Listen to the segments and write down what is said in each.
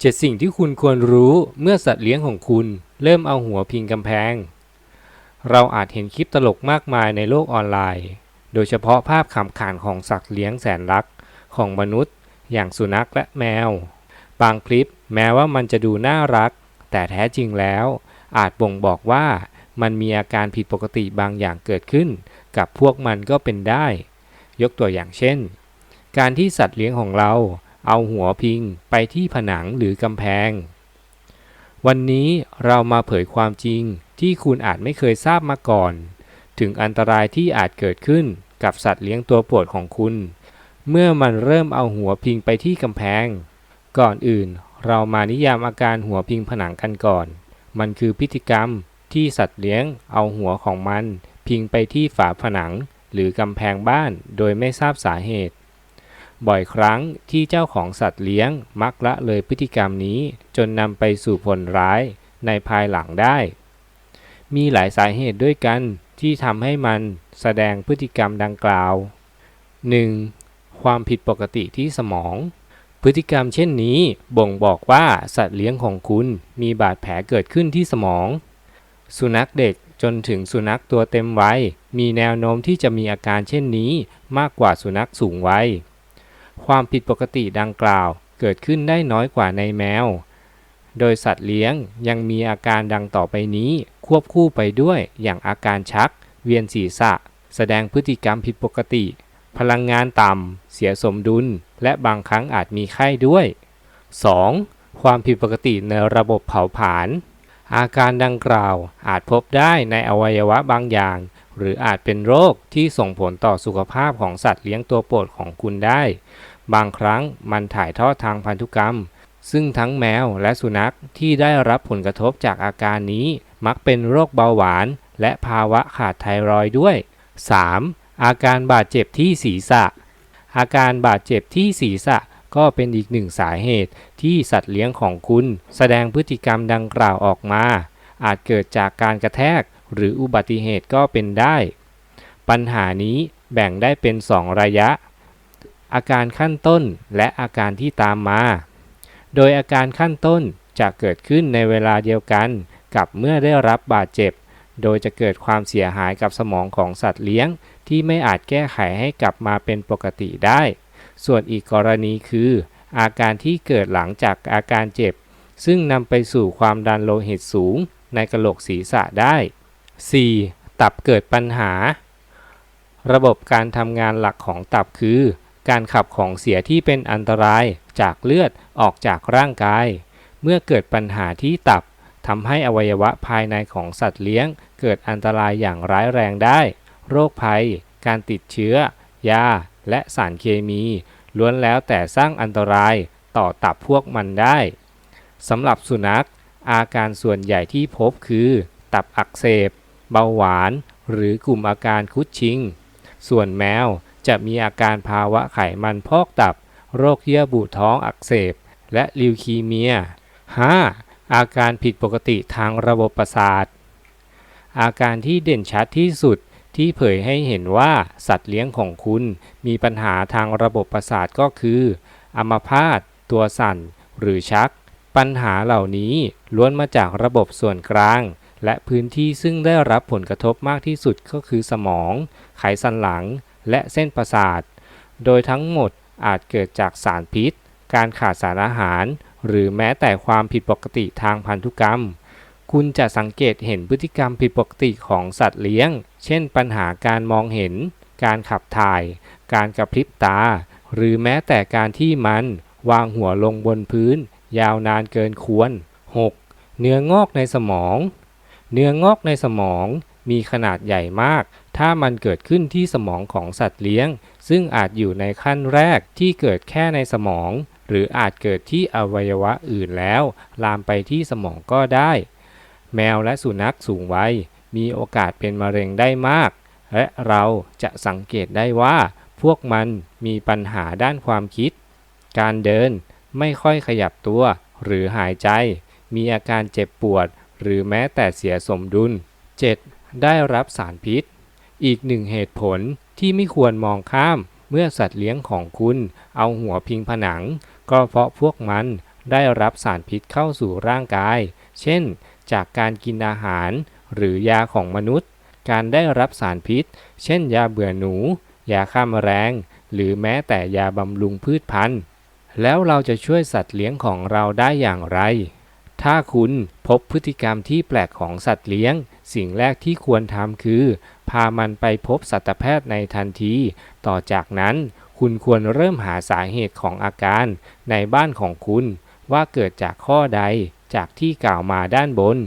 เจ็ดสิ่งที่คุณควรรู้เมื่อสัตว์เลี้ยงของคุณ เริ่มเอาหัวพิงกำแพง เราอาจเห็นคลิปตลกมากมายในโลกออนไลน์ โดยเฉพาะภาพขำขันของสัตว์เลี้ยงแสนรักของมนุษย์ อย่างสุนัขและแมว บางคลิปแม้ว่ามันจะดูน่ารัก แต่แท้จริงแล้ว อาจบ่งบอกว่ามันมีอาการผิดปกติบางอย่างเกิดขึ้น กับพวกมันก็เป็นได้ ยกตัวอย่างเช่น การที่สัตว์เลี้ยงของเรา เอาหัวพิงไปที่ผนังหรือกำแพง วันนี้เรามาเผยความจริงที่คุณอาจไม่เคยทราบมาก่อน ถึงอันตรายที่อาจเกิดขึ้นกับสัตว์เลี้ยงตัวโปรดของคุณ เมื่อมันเริ่มเอาหัวพิงไปที่กำแพง ก่อนอื่นเรามานิยามอาการหัวพิงผนังกันก่อน มันคือพฤติกรรมที่สัตว์เลี้ยงเอาหัวของมัน พิงไปที่ฝาผนังหรือกำแพงบ้านโดยไม่ทราบสาเหตุ บ่อยครั้งที่เจ้าของสัตว์เลี้ยงมักละเลยพฤติกรรมนี้จนนำไปสู่ผลร้ายในภายหลังได้ มีหลายสาเหตุด้วยกันที่ทำให้มันแสดงพฤติกรรมดังกล่าว 1. ความผิดปกติที่สมอง พฤติกรรมเช่นนี้บ่งบอกว่าสัตว์เลี้ยงของคุณมีบาดแผลเกิดขึ้นที่สมอง สุนัขเด็กจนถึงสุนัขตัวเต็มวัยมีแนวโน้มที่จะมีอาการเช่นนี้มากกว่าสุนัขสูงวัย ความผิดปกติดังกล่าวเกิดขึ้นได้น้อยกว่าในแมว โดยสัตว์เลี้ยงยังมีอาการดังต่อไปนี้ควบคู่ไปด้วยอย่างอาการชัก เวียนศีรษะ แสดงพฤติกรรมผิดปกติ พลังงานต่ำ เสียสมดุล และบางครั้งอาจมีไข้ด้วย 2. ความผิดปกติในระบบเผาผลาญอาการดังกล่าวอาจพบได้ในอวัยวะบางอย่าง หรืออาจเป็นโรคที่ส่งผลต่อสุขภาพของสัตว์เลี้ยงตัวโปรดของคุณได้ บางครั้งมันถ่ายทอดทางพันธุกรรม ซึ่งทั้งแมวและสุนัขที่ได้รับผลกระทบจากอาการนี้ มักเป็นโรคเบาหวาน และภาวะขาดไทรอยด์ด้วย 3. อาการบาดเจ็บที่ศีรษะ อาการบาดเจ็บที่ศีรษะก็เป็นอีกหนึ่งสาเหตุที่สัตว์เลี้ยงของคุณ แสดงพฤติกรรมดังกล่าวออกมา อาจเกิดจากการกระแทก หรืออุบัติเหตุก็เป็นได้ ปัญหานี้แบ่งได้เป็น 2 ระยะ อาการขั้นต้นและอาการที่ตามมา โดยอาการขั้นต้นจะเกิดขึ้นในเวลาเดียวกันกับเมื่อได้รับบาดเจ็บ โดยจะเกิดความเสียหายกับสมองของสัตว์เลี้ยง ที่ไม่อาจแก้ไขให้กลับมาเป็นปกติได้ ส่วนอีกกรณีคือ อาการที่เกิดหลังจากอาการเจ็บ ซึ่งนำไปสู่ความดันโลหิตสูง ในกระโหลกศีรษะได้ 4. ตับเกิดปัญหา ระบบการทำงานหลักของตับคือ การขับของเสียที่เป็นอันตรายจากเลือดออกจากร่างกาย เมื่อเกิดปัญหาที่ตับทำให้อวัยวะภายในของสัตว์เลี้ยง เกิดอันตรายอย่างร้ายแรงได้ โรคภัย การติดเชื้อ ยา และสารเคมี ล้วนแล้วแต่สร้างอันตรายต่อตับพวกมันได้สำหรับสุนัข อาการส่วนใหญ่ที่พบคือ ตับอักเสบ เบาหวาน หรือกลุ่มอาการคุดชิง ส่วนแมว จะมีอาการภาวะไขมันพอกตับ โรคเยื่อบุท้องอักเสบ และลิวคีเมีย 5. อาการผิดปกติทางระบบประสาท อาการที่เด่นชัดที่สุดที่เผยให้เห็นว่าสัตว์เลี้ยงของคุณมีปัญหาทางระบบประสาทก็คือ อัมพาต ตัวสั่น หรือชัก ปัญหาเหล่านี้ล้วนมาจากระบบส่วนกลาง และพื้นที่ซึ่งได้รับผลกระทบมากที่สุดก็คือสมอง ไขสันหลัง และเส้นประสาท โดยทั้งหมดอาจเกิดจากสารพิษ การขาดสารอาหาร หรือแม้แต่ความผิดปกติทางพันธุกรรม คุณจะสังเกตเห็นพฤติกรรมผิดปกติของสัตว์เลี้ยง เช่นปัญหาการมองเห็น การขับถ่าย การกระพริบตา หรือแม้แต่การที่มันวางหัวลงบนพื้น ยาวนานเกินควร 6. เนื้องอกในสมอง เนื้องอกในสมองมีขนาดใหญ่มาก ถ้ามันเกิดขึ้นที่สมองของสัตว์เลี้ยง ซึ่งอาจอยู่ในขั้นแรกที่เกิดแค่ในสมอง หรืออาจเกิดที่อวัยวะอื่นแล้ว ลามไปที่สมองก็ได้ แมวและสุนัขสูงวัยมีโอกาสเป็นมะเร็งได้มาก และเราจะสังเกตได้ว่า พวกมันมีปัญหาด้านความคิด การเดินไม่ค่อยขยับตัวหรือหายใจ มีอาการเจ็บปวด หรือแม้แต่เสียสมดุล 7. ได้รับสารพิษ อีกหนึ่งเหตุผลที่ไม่ควรมองข้ามเมื่อสัตว์เลี้ยงของคุณ เอาหัวพิงผนัง ก็เพราะพวกมันได้รับสารพิษเข้าสู่ร่างกาย เช่น จากการกินอาหาร หรือยาของมนุษย์ การได้รับสารพิษ เช่น ยาเบื่อหนู ยาฆ่าแมลง หรือแม้แต่ยาบำรุงพืชพันธุ์ แล้วเราจะช่วยสัตว์เลี้ยงของเราได้อย่างไร ถ้าคุณพบพฤติกรรมที่แปลกของสัตว์เลี้ยง สิ่งแรกที่ควรทำคือ พามันไปพบสัตวแพทย์ในทันที ต่อจากนั้น คุณควรเริ่มหาสาเหตุของอาการ ในบ้านของคุณ ว่าเกิดจากข้อใดจากที่กล่าวมาด้านบน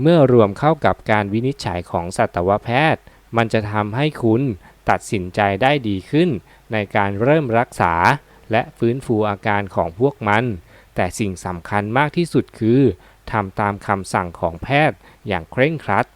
เมื่อรวมเข้ากับการวินิจฉัยของสัตวแพทย์ มันจะทำให้คุณตัดสินใจได้ดีขึ้น ในการเริ่มรักษา และฟื้นฟูอาการของพวกมัน แต่สิ่งสำคัญมากที่สุดคือทำตามคำสั่งของแพทย์อย่างเคร่งครัด